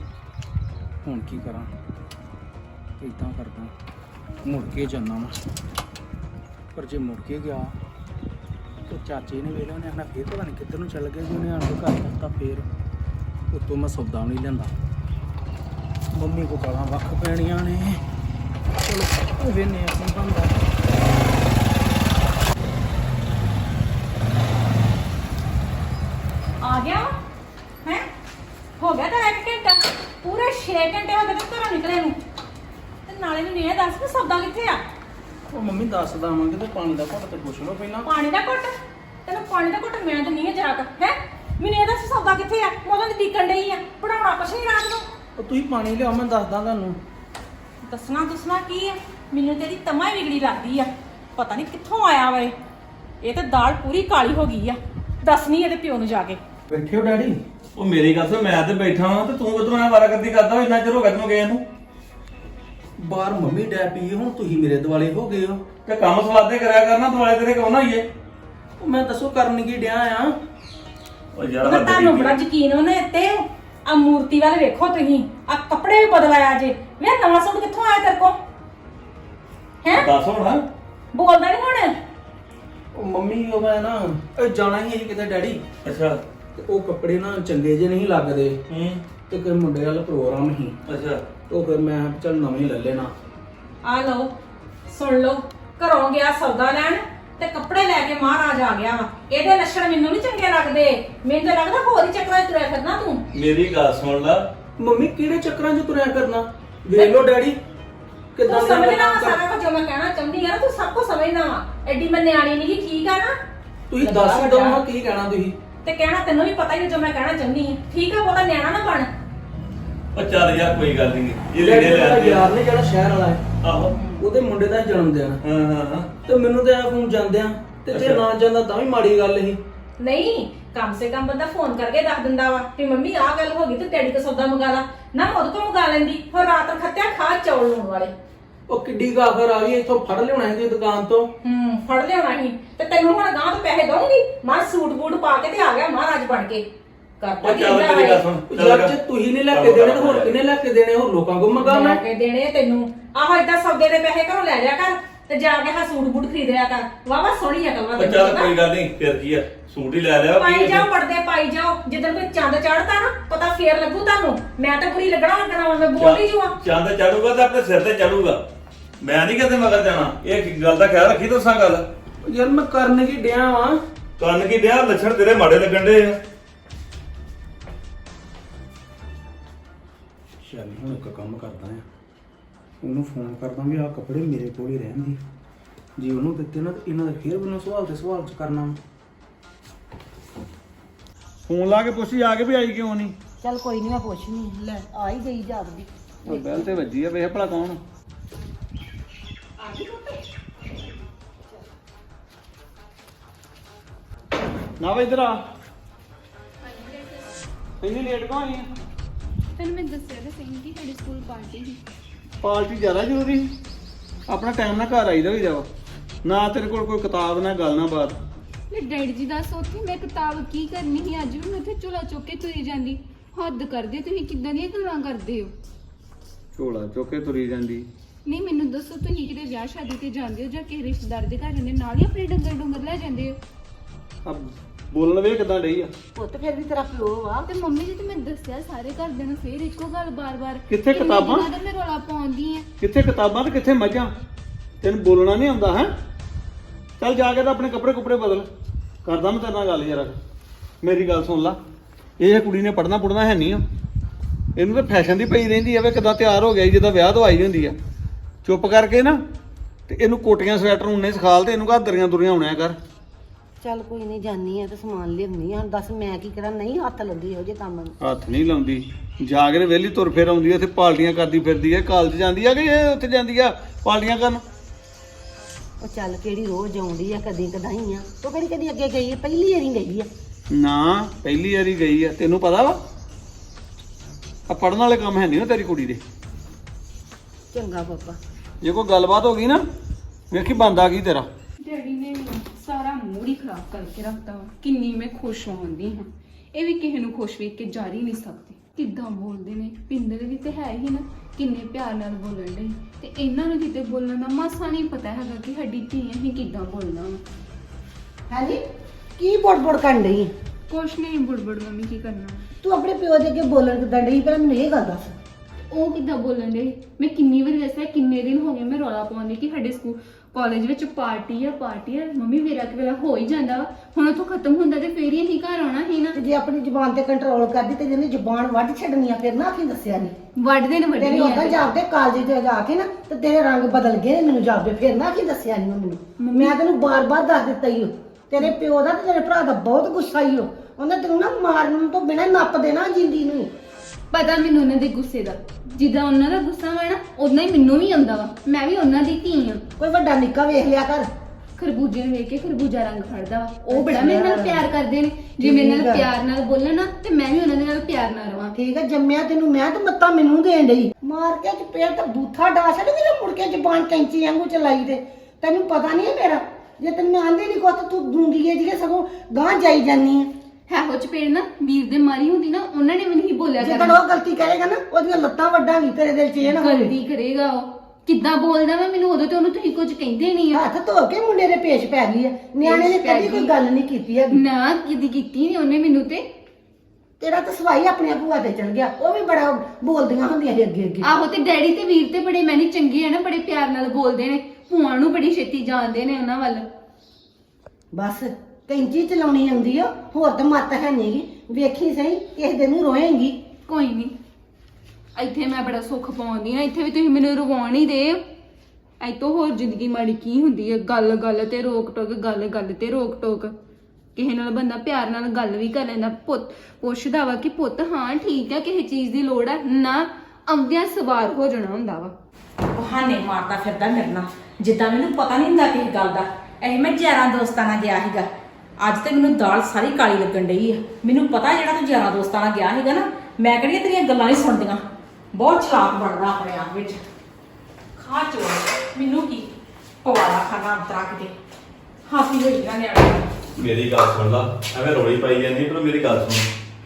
ਹੁਣ ਕੀ ਕਰਾਂ? ਇਦਾਂ ਕਰਦਾ। ਮੁੜ ਕੇ ਜਾਣਾ ਵਾ। ਪਰ ਜੇ ਮੁੜ ਕੇ ਗਿਆ ਤੇ ਚਾਚੇ ਨੇ ਵੇਲੇ ਉਹਨੇ ਆਖਣਾ ਫੇਰ ਪਤਾ ਨਹੀਂ ਕਿੱਧਰ ਨੂੰ ਚੱਲ ਗਿਆ ਜੀ ਉਹਨੇ ਆਣ ਕੇ ਘਰ ਦੱਸਤਾ ਫੇਰ ਉਤੋਂ ਮੈਂ ਸੌਦਾ ਨਹੀਂ ਲੈਂਦਾ। ਮੰਮੀ ਕੋ ਗਾਲਾਂ ਵੱਖ ਪੈਣੀਆਂ ਨੇ। ਚਲੋ ਵੇਨੇ ਆ ਕੀ ਆ। ਗਿਆ? ਹੈ? ਹੋ ਗਿਆ ਤਾਂ ਇੱਕ ਘੰਟਾ? ਪੂਰੇ 6 ਘੰਟੇ ਹੋ ਗਏ ਤੇ ਘਰੋਂ ਨਿਕਲੇ ਨੂੰ। ਤੇ ਨਾਲੇ ਮੈਨੂੰ ਇਹ ਦੱਸ ਕਿ ਸੌਦਾ ਕਿੱਥੇ ਆ? ਉਹ ਮੰਮੀ ਦੱਸਦਾ ਵਾਂ ਕਿ ਪਾਣੀ ਦਾ ਘੁੱਟ ਤੇ ਪੁੱਛ ਲਓ ਪਹਿਲਾਂ। ਪਾਣੀ ਦਾ ਘੁੱਟ? ਤੈਨੂੰ ਪਾਣੀ ਦਾ ਘੁੱਟ ਮੈਂ ਤਾਂ ਨਹੀਂ ਜਰਾ ਹੈ? ਮੈਨੂੰ ਇਹ ਦੱਸ ਸੌਦਾ ਕਿੱਥੇ ਆ? ਉਹਦੀ ਟਿਕਣ ਡਈ ਆ ਪੜਾਉਣਾ ਕੁਛ ਨਹੀਂ ਰਾਤ ਨੂੰ। ਉਹ ਤੁਸੀਂ ਪਾਣੀ ਲਿਆਓ ਮੈਂ ਦੱਸਦਾ ਤੁਹਾਨੂੰ। ਦੱਸਣਾ ਦੱਸਣਾ ਕੀ ਆ? ਮੈਨੂੰ ਤੇਰੀ ਤਮਾ ਹੀ ਵਿਗੜੀ ਲੱਗਦੀ ਆ। ਪਤਾ ਨਹੀਂ ਕਿੱਥੋਂ ਆਇਆ ਵਾ ਇਹ। ਇਹ ਤਾਂ ਦਾਲ ਪੂਰੀ ਕਾਲੀ ਹੋ ਗਈ ਆ। ਦੱਸਣੀ ਇਹਦੇ ਪਿਓ ਨੂੰ ਜਾ ਕੇ। ਬੈਠੇ ਹੋ ਡੈਡੀ? ਉਹ ਮੇਰੀ ਗੱਲ ਸੁਣ ਮੈਂ ਤੇ ਬੈਠਾ ਵਾਂ ਤੇ ਤੂੰ ਕਿਧਰੋਂ ਆਇਆ ਵਾਰਾਗਰਦੀ ਕਰਦਾ ਵਾ, ਇੰਨਾ ਚਿਰ ਹੋ ਗਿਆ ਤੈਨੂੰ ਗਏ ਨੂੰ? ਬਾਹਰ ਮੰਮੀ ਡੈ ਪੀ ਹੁਣ ਤੁਸੀਂ ਮੇਰੇ ਦੁਆਲੇ ਹੋ ਗਏ ਹੋ। ਤੇ ਕੰਮ ਸਵਾਦੇ ਕਰਿਆ ਕਰਨਾ ਦੁਆਲੇ ਤੇਰੇ ਕਿਉਂ ਨਾ ਹੋਈਏ ਉਹ ਮੈਂ ਦੱਸੋ ਕਰਨ ਕੀ ਡਿਆ ਆ? ਉਹ ਯਾਰ ਤੁਹਾਨੂੰ ਬੜਾ ਯਕੀਨ ਉਹਨੇ ਤੇ ਆ ਮੂਰਤੀ ਵੱਲ ਵੇਖੋ ਤੁਸੀਂ। ਆ ਕੱਪੜੇ ਵੀ ਬਦਲਾਇਆ ਜੇ। ਵੇ ਨਵਾਂ ਸੂਟ ਕਿੱਥੋਂ ਆਇਆ ਤੇਰੇ ਕੋ ਹੈ? ਦੱਸ ਹੁਣ। ਬੋਲਦਾ ਨਹੀਂ ਹੁਣ। ਉਹ ਮੰਮੀ ਉਹ ਮੈਂ ਨਾ ਇਹ ਜਾਣਾ ਹੀ ਹੈ ਕਿਤੇ ਡੈਡੀ। ਅੱਛਾ। ਤੇ ਉਹ ਕੱਪੜੇ ਨਾ ਚੰਗੇ ਜੇ ਨਹੀਂ ਲੱਗਦੇ। ਹੂੰ। ਤੇ ਕੋਈ ਮੁੰਡੇ ਵਾਲਾ ਪ੍ਰੋਗਰਾਮ ਸੀ ਅੱਛਾ। ਤੇ ਉਹ ਫਿਰ ਮੈਂ ਕਿਹਾ ਚੱਲ ਨਵੇਂ ਹੀ ਲੈ ਲੈਣਾ। ਆ ਲਓ ਸੁਣ ਲਓ। ਘਰੋਂ ਗਿਆ ਸੌਦਾ ਲੈਣ। ਤੇ ਕੱਪੜੇ ਲੈ ਕੇ ਮਹਾਰਾਜ ਆ ਗਿਆ ਵਾ। ਇਹਦੇ ਲੱਛਣ ਮੈਨੂੰ ਨਹੀਂ ਚੰਗੇ ਲੱਗਦੇ। ਮੈਨੂੰ ਤਾਂ ਲੱਗਦਾ ਹੋਰ ਹੀ ਚੱਕਰਾਂ 'ਚ ਤੁਰਿਆ ਫਿਰਨਾ ਤੂੰ। ਮੇਰੀ ਗੱਲ ਸੁਣ ਲਾ। ਮੰਮੀ ਕਿਹੜੇ ਚੱਕਰਾਂ 'ਚ ਤੁਰਿਆ ਕਰਨਾ ਵੇਖ ਲੋ ਡੈਡੀ ਕਿਦਾਂ ਤੂੰ ਸਮਝਣਾ ਵਾ ਸਾਰਾ ਕੁਝ ਜੋ ਮੈਂ ਕਹਿਣਾ ਚਾਹੁੰਦੀ ਆ ਨਾ ਤੂੰ ਸਭ ਕੁਝ ਸਮਝਣਾ ਵਾ। ਐਡੀ ਮੈਂ ਨਿਆਣੀ ਨਹੀਂ ਗੀ, ਠੀਕ ਆ ਨਾ? ਤੁਸੀਂ ਦੱਸ ਦਿਓ ਹਾਂ ਕੀ ਕਹਿਣਾ ਤੁਸੀਂ। ਤੇ ਕਹਿਣਾ ਤੈਨੂੰ ਵੀ ਪਤਾ ਹੀ ਆ ਜੋ ਮੈਂ ਕਹਿਣਾ ਚਾਹੁੰਦੀ ਆ। ਠੀਕ ਆ ਬਹੁਤਾ ਨਿਆਣਾ ਨਾ ਬਣ। ਉਹ ਚੱਲ ਯਾਰ ਕੋਈ ਗੱਲ ਨਹੀਂ ਇਹ ਲੈਣੇ ਮੇਰਾ ਲੈ ਯਾਰ ਨੇ ਜਿਹੜਾ ਸ਼ਹਿਰ ਵਾਲਾ ਹੈ। ਆਹੋ। ਉਹਦੇ ਮੁੰਡੇ ਦਾ ਜਨਮ ਦਿਨ। ਹਾਂ ਹਾਂ ਹਾਂ। ਤੇ ਮੈਨੂੰ ਤੇ ਆ ਫੋਨ ਜਾਂਦਿਆਂ ਤੇ ਜੇ ਅੱਛਾ। ਨਾ ਜਾਂਦਾ ਤਾਂ ਵੀ ਮਾੜੀ ਗੱਲ ਸੀ। ਨਹੀਂ ਕਮ ਸੇ ਕਮ ਬੰਦਾ ਫੋਨ ਕਰਕੇ ਦੱਸ ਦਿੰਦਾ ਵਾ ਕਿ ਮੰਮੀ ਆਹ ਗੱਲ ਹੋ ਗਈ ਤੇ ਡੈਡੀ ਤੋਂ ਸੌਦਾ ਮੰਗਾ ਲਾ। ਨਾ ਮੈਂ ਉਹਦੇ ਤੋਂ ਮੰਗਾ ਲੈਂਦੀ ਹੋਰ ਰਾਤ ਨੂੰ ਖੱਤਿਆ ਖਾ ਚੌਲ ਲੂਣ ਵਾਲੇ। ਉਹ ਕਿੱਡੀ ਕਾਫਰ ਆ ਗਈ ਇੱਥੋਂ ਫੜ ਲਿਆਉਣਾ ਸੀ ਦੁਕਾਨ ਤੋਂ। ਹੂੰ ਫੜ ਲਿਆਉਣਾ ਸੀ। ਤੇ ਤੈਨੂੰ ਹੁਣ ਗਾਂ ਤੋਂ ਪੈਸੇ ਦਊਂਗੀ? ਮਾਂ ਸੂਟ ਬੂਟ ਪਾ ਕੇ ਤੇ ਆ ਗਿਆ ਮਹਾਰਾਜ ਬਣ ਕੇ। ਕਰਦਾ ਉਹ ਕੀ ਚੱਲ ਮੇਰੀ ਗੱਲ ਵਾ? ਸੁਣ ਚੱਲ ਯਾਰ ਕਰ। ਜੇ ਤੁਸੀਂ ਨਹੀਂ ਲੈ ਕੇ ਦੇਣੇ ਤਾਂ ਹੋਰ ਕਿਹਨੇ ਲੈ ਕੇ ਦੇਣੇ ਹੋਰ ਲੋਕਾਂ ਕੋਲ ਮੰਗਾ ਲੈ ਮੈਂ ਕੇ ਦੇਣੇ ਆ ਤੈਨੂੰ। ਆਹੋ ਏਦਾਂ ਸੌਦੇ ਦੇ ਪੈਸੇ ਘਰੋਂ ਲੈ ਜਾ ਕਰ ਤੇ ਜਾ ਕੇ ਹਾਂ ਸੂਟ ਬੂਟ ਖਰੀਦ ਲਿਆ ਕਰ। ਵਾਵਾ ਸੋਹਣੀ ਅਕਲ ਵਾ ਉਹ ਤੈਨੂੰ ਚੱਲ ਪਤਾ? ਕੋਈ ਗੱਲ ਨਹੀਂ ਫਿਰ ਕੀ ਆ? ਸੂਟ ਹੀ ਲੈ ਲਿਆ ਪਾਈ ਜਾਓ ਪਰਦੇ ਪਾਈ ਜਾਓ। ਜਦੋਂ ਕੋਈ ਚੰਦ ਚੜਦਾ ਨਾ ਪਤਾ ਫੇਰ ਲੱਗੂ ਤੁਹਾਨੂੰ। ਮੈਂ ਤਾਂ ਬੁਰੀ ਲੱਗਣਾ ਲੱਗਣਾ ਵਾ, ਮੈਂ ਬੋਲ ਹੀ। ਜੂਆ ਚੰਦ ਚੜੂਗਾ ਤਾਂ ਆਪਣੇ ਸਿਰ ਤੇ ਚੜੂਗਾ ਮੈਂ ਨਹੀਂ ਕਿਤੇ ਮਗਰ ਜਾਣਾ। ਇਹ ਗੱਲ ਦਾ ਖਿਆਲ ਰੱਖੀ ਦੱਸਾਂ ਗੱਲ। ਯਾਰ ਮੈਂ ਕਰਨ ਕੀ ਡਿਆ ਵਾਂ? ਕੰਨ ਕੀ ਵਿਆਹ ਲੱਛਣ ਤੇਰੇ ਮਾੜੇ ਲੱਗਣ ਦੇ ਆ। ਚੱਲ ਹੁਣ ਇੱਕ ਕੰਮ ਕਰਦਾ ਆ। ਉਹਨੂੰ ਫੋਨ ਕਰਦਾ ਵੀ ਆਹ ਕੱਪੜੇ ਮੇਰੇ ਕੋਲ ਹੀ ਰਹਿਣ ਦੀ। ਜੇ ਉਹਨੂੰ ਦਿੱਤੇ ਨਾ ਤਾਂ ਇਹਨਾਂ ਦਾ ਫੇਰ ਮੈਨੂੰ ਸਵਾਲ ਤੇ ਸਵਾਲ ਚ ਕਰਨਾ ਫੋਨ ਲਾ ਕੇ ਪੁੱਛੀ ਆ ਕੇ ਵੀ ਆਈ ਕਿਉਂ ਨਹੀਂ? ਚੱਲ ਕੋਈ ਨਹੀਂ ਮੈਂ ਪੁੱਛ ਨਹੀਂ ਲੈ ਆ ਹੀ ਗਈ ਜਾਪਦੀ ਉਹ ਬੈਲ ਤੇ ਵੱਜੀ ਆ ਵੇਖ ਭਲਾ ਕੌਣ ਨਾ ਵੇ ਇਧਰ ਆ। ਇੰਨੀ ਲੇਟ ਕਿਉਂ ਆਈ ਆ? ਤੈਨੂੰ ਮੈਂ ਦੱਸਿਆ ਤਾਂ ਸਹੀ ਕਿ ਸਾਡੇ ਸਕੂਲ ਪਾਰਟੀ ਸੀ। ਪਾਰਟੀ ਜ਼ਿਆਦਾ ਜ਼ਰੂਰੀ ਆਪਣਾ ਟਾਈਮ ਨਾਲ ਘਰ ਆਈਦਾ ਵੀ ਜਾਓ। ਨਾ ਤੇਰੇ ਕੋਲ ਕੋਈ ਕਿਤਾਬ ਨਾ ਗੱਲ ਨਾ ਬਾਤ। ਲੈ ਡੈਡੀ ਜੀ ਦੱਸ ਉੱਥੇ ਮੈਂ ਕਿਤਾਬ ਕੀ ਕਰਨੀ ਸੀ? ਅੱਜ ਵੀ ਮੈਂ ਉੱਥੇ ਝੋਲਾ ਚੁੱਕ ਕੇ ਤੁਰੀ ਜਾਂਦੀ। ਹੱਦ ਕਰਦੇ ਤੁਸੀਂ ਕਿੱਦਾਂ ਦੀਆਂ ਗੱਲਾਂ ਕਰਦੇ ਹੋ? ਝੋਲਾ ਚੁੱਕ ਕੇ ਤੁਰੀ ਜਾਂਦੀ। ਨਹੀਂ ਮੈਨੂੰ ਦੱਸੋ ਤੁਸੀਂ ਕਿਤੇ ਵਿਆਹ ਸ਼ਾਦੀ ਤੇ ਜਾਂਦੇ ਹੋ ਜਾਂ ਕਿਸੇ ਰਿਸ਼ਤੇਦਾਰ ਦੇ ਘਰ ਜਾਂਦੇ ਹੋ, ਨਾਲ ਹੀ ਆਪਣੇ ਡੰਗਰ ਡੰਗਰ ਲੈ ਜਾਂਦੇ ਹੋ? ਆ ਬੋਲਣ ਵੇ ਕਿਦਾਂ ਡਈ ਆ? ਪੁੱਤ ਫਿਰ ਵੀ ਤੇਰਾ ਪਿਓ ਵਾ ਤੇ ਮੰਮੀ ਜੀ ਤੇ ਮੈਂ ਦੱਸਿਆ ਸਾਰੇ ਘਰਦਿਆਂ ਨੂੰ ਫੇਰ ਇੱਕੋ ਗੱਲ ਬਾਰ-ਬਾਰ। ਕਿੱਥੇ ਕਿਤਾਬਾਂ? ਦਾ ਮੈਂ ਰੋਲਾ ਪਾਉਂਦੀ ਆ। ਕਿੱਥੇ ਕਿਤਾਬਾਂ ਤੇ ਕਿੱਥੇ ਮੱਝਾਂ? ਤੈਨੂੰ ਬੋਲਣਾ ਨਹੀਂ ਆਉਂਦਾ ਹੈ? ਚੱਲ ਜਾ ਕੇ ਤਾਂ ਆਪਣੇ ਕੱਪੜੇ ਕੁਪੜੇ ਬਦਲ। ਕਰਦਾ ਮੈਂ ਤੇਰੇ ਨਾਲ ਗੱਲ ਯਾਰ ਮੇਰੀ ਗੱਲ ਸੁਣ ਲਾ। ਇਹ ਕੁੜੀ ਨੇ ਪੜਨਾ ਪੁੜਨਾ ਹੈ ਨਹੀਂ ਆ। ਇਹਨੂੰ ਤਾਂ ਫੈਸ਼ਨ ਦੀ ਪਈ ਰਹਿੰਦੀ ਆ ਵੇ ਕਿਦਾਂ ਤਿਆਰ ਹੋ ਗਿਆ ਸੀ ਜਿੱਦਾਂ ਵਿਆਹ ਤੋਂ ਆਈ ਹੁੰਦੀ ਆ। ਚੁੱਪ ਕਰਕੇ ਨਾ ਤੇ ਇਹਨੂੰ ਕੋਟੀਆਂ ਸਵੈਟਰ ਉਨੇ ਸਿਖਾਲ ਤੇ ਇਹਨੂੰ ਕਹਾ ਦਰੀਆਂ ਦੁਰੀਆਂ ਹੋਣਿਆ ਕਰ। ਚੱਲ ਕੋਈ ਨਹੀਂ ਜਾਨੀ ਆ ਤੇ ਸਮਾਨ ਲਿਆਉਣੀ ਆ ਦੱਸ ਮੈਂ ਕੀ ਕਰਾਂ? ਨਹੀਂ ਹੱਥ ਲਾਉਂਦੀ ਇਹੋ ਜਿਹੇ ਕੰਮ। ਨੂੰ ਹੱਥ ਨਹੀਂ ਲਾਉਂਦੀ। ਜਾ ਕੇ ਵੇਲੀ ਤੁਰ ਫਿਰ ਆਉਂਦੀ ਆ ਇੱਥੇ ਪਾਰਟੀਆਂ ਕਰਦੀ ਫਿਰਦੀ ਆ। ਕਾਲਜ ਜਾਂਦੀ ਆ ਕਿ ਇਹ ਉੱਥੇ ਜਾਂਦੀ ਆ ਪਾਰਟੀਆਂ ਕਰਨ? ਉਹ ਚੱਲ ਕਿਹੜੀ ਰੋਜ਼ ਆਉਂਦੀ ਆ ਕਦੀ ਕਦਾਈ ਆ। ਉਹ ਕਿਹੜੀ ਕਦੀ ਅੱਗੇ ਗਈ ਆ? ਪਹਿਲੀ ਵਾਰੀ ਗਈ ਆ। ਨਾ ਪਹਿਲੀ ਵਾਰੀ ਗਈ ਆ। ਤੈਨੂੰ ਪਤਾ ਵਾ? ਆ ਪੜਨ ਵਾਲੇ ਕੰਮ ਹੈ ਨਹੀਂ ਨਾ ਤੇਰੀ ਕੁੜੀ ਦੇ। ਚੰਗਾ ਪਾਪਾ। ਜੇ ਕੋਈ ਗੱਲਬਾਤ ਹੋ ਗਈ ਨਾ ਵੇਖੀ ਬੰਦਾ ਕੀ ਤੇਰਾ। ਹੀ ਖਰਾਬ ਕਰਕੇ ਰੱਖਤਾ ਵਾ। ਕਿੰਨੀ ਮੈਂ ਖੁਸ਼ ਹੋਉਂਦੀ ਹਾਂ। ਇਹ ਵੀ ਕਿਸੇ ਨੂੰ ਖੁਸ਼ ਵੇਖ ਕੇ ਜਾਰੀ ਨਹੀਂ ਸਕਦੀ। ਕਿੱਦਾਂ ਬੋਲਦੇ ਨੇ? ਪਿੰਦਰ ਵੀ ਤੇ ਹੈ ਹੀ ਨਾ। ਕਿੰਨੇ ਪਿਆਰ ਨਾਲ ਬੋਲਣ ਦੇ ਤੇ ਇਹਨਾਂ ਨੂੰ ਕਿਤੇ ਬੋਲਣ ਦਾ ਮਾਸਾ ਨਹੀਂ ਪਤਾ ਹੈਗਾ ਕਿ ਸਾਡੀ ਧੀ ਅਸੀਂ ਕਿੱਦਾਂ ਬੋਲਣਾ ਵਾ। ਹਾਂਜੀ? ਕੀ ਬੜ ਬੜ ਕਰਨ ਡਈ? ਕੁਛ ਨਹੀਂ ਬੁੜਬੁੜ ਮੰਮੀ ਕੀ ਕਰਨਾ ਤੂੰ ਆਪਣੇ ਪਿਓ ਦੇ ਅੱਗੇ ਬੋਲਣ ਕਿੱਦਾਂ ਡਈ ਪਹਿਲਾਂ ਮੈਨੂੰ ਇਹ ਗੱਲ ਦੱਸ। ਉਹ ਕਿੱਦਾਂ ਬੋਲਣ ਦੇ ਮੈਂ ਕਿੰਨੀ ਵਾਰੀ ਦੱਸਿਆ ਕਿੰਨੇ ਦਿਨ ਹੋ ਗਏ ਮੈਂ ਰੌਲਾ ਪਾਉਂਦੀ ਕਿ ਸਾਡੇ ਸਕੂਲ ਕਾਲਜ ਵਿੱਚ ਪਾਰਟੀ ਆ ਪਾਰਟੀ ਆ ਮੰਮੀ ਮੇਰਾ ਕਿ ਵੇਲਾ ਹੋ ਹੀ ਜਾਂਦਾ ਵਾ। ਹੁਣ ਉਥੋਂ ਖਤਮ ਹੁੰਦਾ ਤੇ ਫੇਰ ਹੀ ਅਸੀਂ ਘਰ ਆਉਣਾ ਸੀ ਨਾ। ਤੇ ਜੇ ਆਪਣੀ ਜ਼ੁਬਾਨ ਤੇ ਕੰਟਰੋਲ ਕਰਦੀ ਤੇ ਜਿਹਨੇ ਜ਼ੁਬਾਨ ਵੱਢ ਛੱਡਣੀ ਆ ਫਿਰ ਨਾ ਕੀ ਦੱਸਿਆ ਨਹੀਂ ਵੱਢਦੇ ਨੇ ਤੇਰੀ ਵੱਢਣੀ ਉਦਾਂ ਆ ਜਾਪਦੇ ਕਾਲਜ ਤੇ ਜਾ ਕੇ ਨਾ ਤੇ ਤੇਰੇ ਰੰਗ ਬਦਲ ਗਏ ਨੇ ਮੈਨੂੰ ਜਾਪਦੇ ਫਿਰ ਨਾ ਕੀ ਦੱਸਿਆ ਨਹੀਂ ਮੈਨੂੰ। ਮੈਂ ਤੈਨੂੰ ਬਾਰ-ਬਾਰ ਦੱਸ ਦਿੱਤਾ ਹੀ ਤੇਰੇ ਪਿਓ ਦਾ ਤੇ ਤੇਰੇ ਭਰਾ ਦਾ ਬਹੁਤ ਗੁੱਸਾ ਹੀ ਉਹਨੇ ਤੈਨੂੰ ਨਾ ਮਾਰਨ ਤੋਂ ਬਿਨਾਂ ਨੱਪ ਦੇਣਾ ਜਿੰਦੀ ਨੂੰ। ਪਤਾ ਮੈਨੂੰ ਉਹਨਾਂ ਦੇ ਗੁੱਸੇ ਦਾ। ਜਿੱਦਾਂ ਉਹਨਾਂ ਦਾ ਗੁੱਸਾ ਵਾ ਨਾ ਉਦਾਂ ਹੀ ਮੈਨੂੰ ਵੀ ਆਉਂਦਾ ਵਾ। ਮੈਂ ਵੀ ਉਹਨਾਂ ਦੀ ਧੀ ਆ। ਕੋਈ ਵੱਡਾ ਨਿੱਕਾ ਵੇਖ ਲਿਆ ਕਰ। ਖਰਬੂਜੇ ਨੂੰ ਵੇਖ ਕੇ ਖਰਬੂਜਾ ਰੰਗ ਫੜਦਾ ਵਾ। ਉਹ ਬੜਾ ਮੇਰੇ ਨਾਲ ਪਿਆਰ ਕਰਦੇ ਨੇ। ਜੇ ਮੇਰੇ ਨਾਲ। ਪਿਆਰ ਨਾਲ ਬੋਲਣ ਨਾ ਤੇ ਮੈਂ ਵੀ ਉਹਨਾਂ ਦੇ ਨਾਲ ਪਿਆਰ ਨਾਲ ਰਵਾਂ। ਠੀਕ ਹੈ ਜੰਮਿਆ ਤੈਨੂੰ ਮੈਂ ਤੇ ਮੱਤਾ ਮੈਨੂੰ ਦੇਣ ਡਈ। ਮਾਰ ਕੇ ਚਪੇੜ ਤਾਂ ਬੂਥਾ ਡਾ ਛੱਡ ਮੇਰੇ ਮੁੜ ਕੇ ਜ਼ਬਾਨ ਕੈਂਚੀ ਵਾਂਗੂ ਚਲਾਈ ਤੇ। ਤੈਨੂੰ ਪਤਾ ਨਹੀਂ ਹੈ ਮੇਰਾ। ਜੇ ਤੈਨੂੰ ਆਂਦੇ ਨਹੀਂ ਕੋ ਤੂੰ ਦੂੰਗੀ ਹੈ ਜਿਹੇ ਸਗੋਂ ਗਾਂ ਜਾਈ ਜਾਨੀ ਹੈ ਹੈ ਹੋ ਚਪੇੜ ਨਾ ਵੀਰ ਦੇ ਮਾਰੀ ਹੁੰਦੀ ਨਾ ਉਹਨਾਂ ਨੇ ਮੈਨੂੰ ਹੀ ਬੋਲਿਆ ਜੇ ਕਰਨਾ। ਉਹ ਗਲਤੀ ਕਰੇਗਾ ਨਾ ਉਹਦੀਆਂ ਲੱਤਾਂ ਵੱਡਾਂਗੀ ਤੇਰੇ ਦਿਲ 'ਚ ਇਹ ਨਾ ਹੋਵੇ। ਗਲਤੀ ਕਰੇਗਾ ਉਹ। ਕਿੱਦਾਂ ਬੋਲਦਾ ਵਾ ਮੈਨੂੰ ਉਦੋਂ ਤੇ ਉਹਨੂੰ ਤੁਸੀਂ ਕੁਝ ਕਹਿੰਦੇ ਨਹੀਂ ਆ। ਹੱਥ ਧੋ ਕੇ ਮੁੰਡੇ ਦੇ ਪੇਸ਼ ਪੈ ਗਈ ਹੈ ਨਿਆਣੇ ਨੇ ਪੇਸ਼ ਪੈ ਕਦੀ ਕੋਈ। ਗੱਲ ਨਹੀਂ ਕੀਤੀ ਹੈਗੀ। ਨਾ ਕਿਦੀ ਕੀਤੀ ਨਹੀਂ ਉਹਨੇ ਮੈਨੂੰ ਤੇ। ਤੇਰਾ ਤਾਂ ਸਵਾਈ ਆਪਣੇ ਭੂਆ ਤੇ ਚਲ ਗਿਆ। ਉਹ ਵੀ ਬੜਾ ਬੋਲਦੀਆਂ ਹੁੰਦੀਆਂ ਸੀ ਅੱਗੇ ਅੱਗੇ। ਆਹੋ ਤੇ ਡੈਡੀ ਤੇ ਵੀਰ ਤੇ ਬੜੇ ਮੈਨੇ ਚੰਗੇ ਆ ਨਾ ਬੜੇ ਪਿਆਰ ਨਾਲ ਬੋਲਦੇ ਨੇ। ਭੂਆ ਨੂੰ ਬੜੀ ਛੇਤੀ ਜਾਣਦੇ ਨੇ ਉਹਨਾਂ ਵੱਲ। ਬਸ। ਕੈਂਚੀ ਚਲਾਉਣੀ ਆਉਂਦੀ ਆ ਹੋਰ ਤਾਂ ਮੱਤ ਹੈ ਨਹੀਂਗੀ ਵੇਖੀ ਸਹੀ ਕਿਸੇ ਦਿਨ ਨੂੰ ਰੋਏਂਗੀ। ਕੋਈ ਨਹੀਂ ਇੱਥੇ ਮੈਂ ਬੜਾ ਸੁੱਖ ਪਾਉਂਦੀ ਆ ਇੱਥੇ ਵੀ ਤੁਸੀਂ ਮੈਨੂੰ ਰਵਾਉਣ ਹੀ ਦੇ। ਐ ਤੋਂ ਹੋਰ ਜ਼ਿੰਦਗੀ ਮਾੜੀ ਕੀ ਹੁੰਦੀ ਹੈ ਗੱਲ ਗੱਲ ਤੇ ਰੋਕ ਟੋਕ ਗੱਲ ਗੱਲ ਤੇ ਰੋਕ ਟੋਕ। ਕਿਸੇ ਨਾਲ ਬੰਦਾ ਪਿਆਰ ਨਾਲ ਗੱਲ ਵੀ ਕਰ ਲੈਂਦਾ। ਪੁੱਤ ਪੁੱਛਦਾ ਵਾ ਕਿ ਪੁੱਤ ਹਾਂ ਠੀਕ ਹੈ ਕਿਸੇ ਚੀਜ਼ ਦੀ ਲੋੜ ਹੈ ਨਾ ਆਉਂਦਿਆਂ ਸਵਾਰ ਹੋ ਜਾਣਾ ਹੁੰਦਾ ਵਾ। ਬਹਾਨੇ ਮਾਰਦਾ ਫਿਰਦਾ ਮੇਰੇ ਨਾਲ। ਜਿੱਦਾਂ ਮੈਨੂੰ ਪਤਾ ਨਹੀਂ ਹੁੰਦਾ ਕਿਸੇ ਗੱਲ ਦਾ। ਇਹ ਮੈਂ ਯਾਰਾਂ ਦੋਸਤਾਂ ਨਾਲ ਗਿਆ ਸੀਗਾ। ਅੱਜ ਤੇ ਮੈਨੂੰ ਦਾਲ ਸਾਰੀ ਕਾਲੀ ਲੱਗਣ ਡਈ ਆ। ਮੈਨੂੰ ਪਤਾ ਜਿਹੜਾ ਤੂੰ ਯਾਰਾਂ ਦੋਸਤਾਂ ਨਾਲ ਗਿਆ ਸੀਗਾ ਨਾ ਮੈਂ ਕਿਹੜੀਆਂ ਤੇਰੀਆਂ ਗੱਲਾਂ ਨਹੀਂ ਸੁਣਦੀਆਂ। ਬਹੁਤ ਚਲਾਕ ਬਣਦਾ ਆਪਣੇ ਆਪ ਵਿੱਚ। ਖਾ ਚੋ ਮੈਨੂੰ ਕੀ? ਪਵਾੜਾ ਖਾਣਾ ਅੰਤਰਾ ਕਿਤੇ। ਹਾਸੀ ਹੋਈ ਨਾ ਨਿਆਣੇ ਮੇਰੀ ਗੱਲ ਸੁਣ ਲਾ ਐਵੇਂ ਰੋਲੀ ਪਾਈ ਜਾਂਦੀ ਪਰ ਮੇਰੀ ਗੱਲ ਸੁਣ।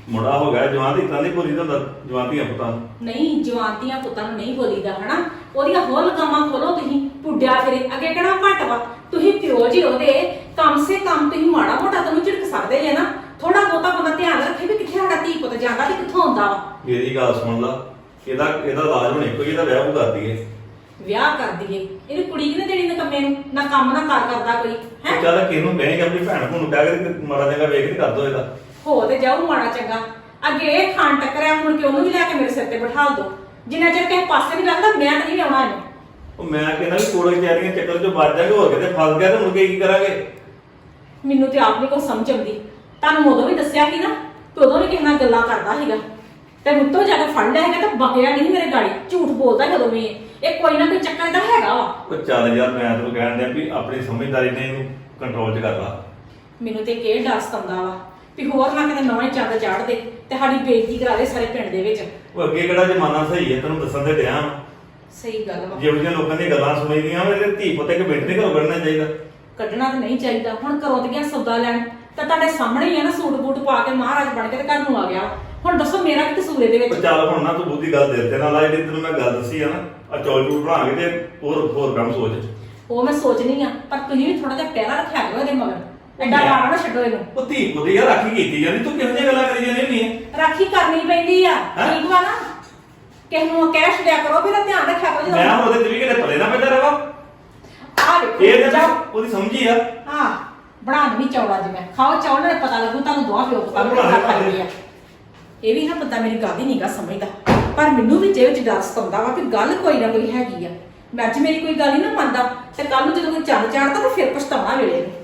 ਮੁੰਡਾ ਹੋ ਗਿਆ ਜਵਾਨ ਦੀ ਤਾਂ ਨਹੀਂ ਬੋਲੀ ਤਾਂ ਜਵਾਨਤੀਆਂ ਪੁੱਤਾਂ ਨੂੰ। ਨਹੀਂ ਜਵਾਨਤੀਆਂ ਪੁੱਤਾਂ ਨੂੰ ਨਹੀਂ ਬੋਲੀਦਾ ਹਨਾ? ਉਹਦੀਆਂ ਹੋਰ ਲਗਾਮਾਂ ਖੋਲੋ ਤੁਸੀਂ। ਪੁੱਡਿਆ ਫਿਰੇ ਅੱਗੇ ਕਿਹੜਾ ਘੱਟ ਵਾ? ਤੁਸੀਂ ਪਿਓ ਜੀ ਉਹਦੇ ਕਮ ਸੇ ਕਮ ਤੁਸੀਂ ਮਾੜਾ ਮੋਟਾ ਤੈਨੂੰ ਝਿੜਕ ਸਕਦੇ ਜੇ ਨਾ। ਥੋੜਾ ਬਹੁਤਾ ਬੰਦਾ ਧਿਆਨ ਰੱਖੇ ਵੀ ਕਿੱਥੇ ਸਾਡਾ ਧੀ ਪੁੱਤ ਜਾਂਦਾ ਤੇ ਕਿੱਥੋਂ ਆਉਂਦਾ ਵਾ। ਮੇਰੀ ਗੱਲ ਸੁਣ ਲਾ ਇਹਦਾ ਇਹਦਾ ਇਲਾਜ ਹੋਣੇ ਕੋਈ ਇਹਦਾ ਵਿਆਹ ਉਹ ਕਰ ਦਈਏ। ਵਿਆਹ ਕਰ ਦਈਏ। ਇਹਨੂੰ ਕੁੜੀ ਕਿਨੇ ਦੇਣੀ ਨਕੰਮੇ ਨੂੰ? ਨਾ ਕੰਮ ਨਾ ਕਾਰ ਕਰਦਾ ਕੋਈ ਹੈ? ਚੱਲ ਕਿਹਨੂੰ ਕਹੇਗਾ ਆਪਣੀ ਭੈਣ ਭੂਣ ਨੂੰ ਕਹਿ ਕੇ ਤੇ ਮਾੜਾ ਚੰਗਾ ਵੇਖ ਕੇ ਕਰ ਦੋ ਇਹਦਾ। ਹੋ ਤੇ ਜਾਊ ਮਾੜਾ ਚੰਗਾ। ਅੱਗੇ ਇਹ ਖਾਨ ਟੱਕਰਿਆ ਹੁਣ ਕਿ ਉਹਨੂੰ ਵੀ ਲੈ ਕੇ ਮੇਰੇ ਸਿਰ ਤੇ ਬਿਠਾ ਦੋ। ਜਿੰਨਾ ਚਿਰ ਕਿਸੇ ਪਾਸੇ ਨਹੀਂ ਲੱਗਦਾ ਮੈਂ ਤਾਂ ਨਹੀਂ ਆਉਣਾ ਇਹਨੂੰ। ਉਹ ਮੈਂ ਕਹਿੰਦਾ ਵੀ ਕੋੜੇ ਚਾਰੀਆਂ ਚੱਕਰ ਚੋਂ ਬਚ ਜਾਗੇ ਹੋਰ ਕਿਤੇ ਫਸ ਗਿਆ ਤੇ ਮੁੜ ਕੇ ਕੀ ਕਰਾਂਗੇ? ਮੈਨੂੰ ਤੇ ਆਪ ਨਹੀਂ ਕੋਈ ਸਮਝ ਆਉਂਦੀ। ਤੁਹਾਨੂੰ ਉਦੋਂ ਵੀ ਦੱਸਿਆ ਸੀ ਨਾ ਕਿ ਉਦੋਂ ਵੀ ਕਿਸੇ ਨਾਲ ਗੱਲਾਂ ਕਰਦਾ ਸੀਗਾ। ਤੇ ਮੁੱਤੋਂ ਜਾ ਕੇ ਫੜ ਲਿਆ ਹੈਗਾ ਤਾਂ ਬਕਿਆ ਨਹੀਂ ਮੇਰੇ ਗਾੜੀ। ਝੂਠ ਬੋਲਦਾ ਜਦੋਂ ਵੀ ਇਹ। ਇਹ ਕੋਈ ਨਾ ਕੋਈ ਚੱਕਰ ਦਾ ਹੈਗਾ ਵਾ। ਉਹ ਚੱਲ ਯਾਰ ਮੈਂ ਤੈਨੂੰ ਕਹਿਣ ਡਿਆ ਵੀ ਆਪਣੀ ਸਮਝਦਾਰੀ ਨੇ ਇਹਨੂੰ ਕੰਟਰੋਲ 'ਚ ਕਰ ਲਾ ਮੈਨੂੰ ਤੇ ਇਹ ਡਰ ਸਤਾਉਂਦਾ ਵਾ ਵੀ ਹੋਰ ਨਾ ਕਿਤੇ ਨਵਾਂ ਹੀ ਚੰਦ ਚਾੜ ਦੇ ਤੇ ਸਾਡੀ ਬੇਇੱਜ਼ਤੀ ਕਰਾ ਦੇ ਸਾਰੇ ਪਿੰਡ ਦੇ ਵਿੱਚ। ਉਹ ਅੱਗੇ ਕਿਹੜਾ ਜ਼ਮਾਨਾ ਸਹੀ ਹੈ ਤੈਨੂੰ ਦੱਸਣ ਦੇ ਡਿਆ ਵਾਂ। ਸਹੀ ਗੱਲ ਵਾ। ਜਿਹੋ ਜਿਹੀਆਂ ਲੋਕਾਂ ਦੀਆਂ ਗੱਲਾਂ ਸੁਣੀਦੀਆਂ ਵਾ ਇਹਦੇ ਧੀ ਪੁੱਤ ਇੱਕ ਮਿੰਟ ਨਹੀਂ ਘਰੋਂ ਕੱਢਣਾ ਚਾਹੀਦਾ। ਕੱਢਣਾ ਤਾਂ ਨਹੀਂ ਚਾਹੀਦਾ। ਹੁਣ ਘਰੋਂ ਤੇ ਗਿਆ ਸੌਦਾ ਲੈਣ। ਤਾਂ ਤੁਹਾਡੇ ਸਾਹਮਣੇ ਹੀ ਆ ਨਾ ਸੂਟ ਬੂਟ ਪਾ ਕੇ ਮਹਾਰਾਜ ਬਣ ਕੇ ਤੇ ਘਰ ਨੂੰ ਆ ਗਿਆ। ਹੁਣ ਦੱਸੋ ਮੇਰਾ ਕੀ ਕਸੂਰ ਇਹਦੇ ਵਿੱਚ? ਚੱਲ ਹੁਣ ਨਾ ਤੂੰ ਬੁੱਧੀ ਗੱਲ ਦਿਲ ਤੇ ਨਾ ਲਾ ਜਿਹੜੀ ਤੈਨੂੰ ਮੈਂ ਗੱਲ ਦੱਸੀ ਆ ਨਾ। ਆ ਚੌਲ ਚੂਲ ਬਣਾ ਕੇ ਤੇ ਹੋਰ ਹੋਰ ਕੰਮ ਸੋਚ। ਉਹ ਮੈਂ ਸੋਚਣੀ ਆ ਪਰ ਤੁਸੀਂ ਵੀ ਥੋੜਾ ਜਿਹਾ ਪਿਆਰਾ ਰੱਖਿਆ ਕਰੋ ਇਹਦੇ ਮਗਰ। ਐਡਾ ਲਾਣਾ ਨਾ ਛੱਡੋ ਇਹਨੂੰ। ਉਹ ਧੀ ਪੁੱਤ ਯਾਰ ਰਾਖੀ ਕੀਤੀ ਜਾਂਦੀ ਤੂੰ ਕਿਹੋ ਜਿਹੀਆਂ ਗੱਲਾਂ ਕਰੀ ਜਾਂਦੀ ਹੁੰਦੀ ਹੈ ਰਾਖੀ ਕਰਨੀ ਪੈਂਦੀ ਆ। ਹੈਂ? ਠੀਕ ਵਾ ਨਾ? ਕਿਸ ਨੂੰ ਕੈਸ਼ ਦਿਆ ਕਰੋ ਵੀ ਇਹਦਾ ਧਿਆਨ ਰੱਖਿਆ ਕਰੋ ਮੈਂ ਜਦੋਂ ਉਹਦੇ ਤੇ ਵੀ ਕਿਤੇ ਪਲੇ ਨਾ ਪੈਦਾ ਰਵਾ। ਆ ਵੇਖੋ ਇਹ ਤਾਂ ਜਾਓ। ਉਹਦੀ ਸਮਝੀ ਆ। ਹਾਂ ਬਣਾ ਦਵੀ ਚੌੜਾ ਜਿਵੇਂ ਖਾਓ ਚੌਲ ਨਾਲ ਪਤਾ ਲੱਗੂ ਤੁਹਾਨੂੰ ਦੋਹਾਂ ਪਿਓ ਪਤਾ ਬਣਾ ਦੇ। ਆ। ਇਹ ਵੀ ਨਾ ਬੰਦਾ ਮੇਰੀ ਗੱਲ ਹੀ ਨਹੀਂਗਾ ਸਮਝਦਾ। ਪਰ ਮੈਨੂੰ ਵੀ ਜੇ ਵਿੱਚ ਡਰ ਸਤਾਉਂਦਾ ਵਾ ਕਿ ਗੱਲ ਕੋਈ ਨਾ ਕੋਈ ਹੈਗੀ ਆ। ਮੈਂ ਅੱਜ ਮੇਰੀ ਕੋਈ ਗੱਲ ਹੀ ਨਾ ਮੰਨਦਾ ਤੇ ਕੱਲ ਨੂੰ ਜਦੋਂ ਕੋਈ ਚੰਦ ਚਾੜਦਾ ਤਾਂ ਫਿਰ ਪਛਤਾਉਣਾ ਵੇਲੇ ਨੂੰ।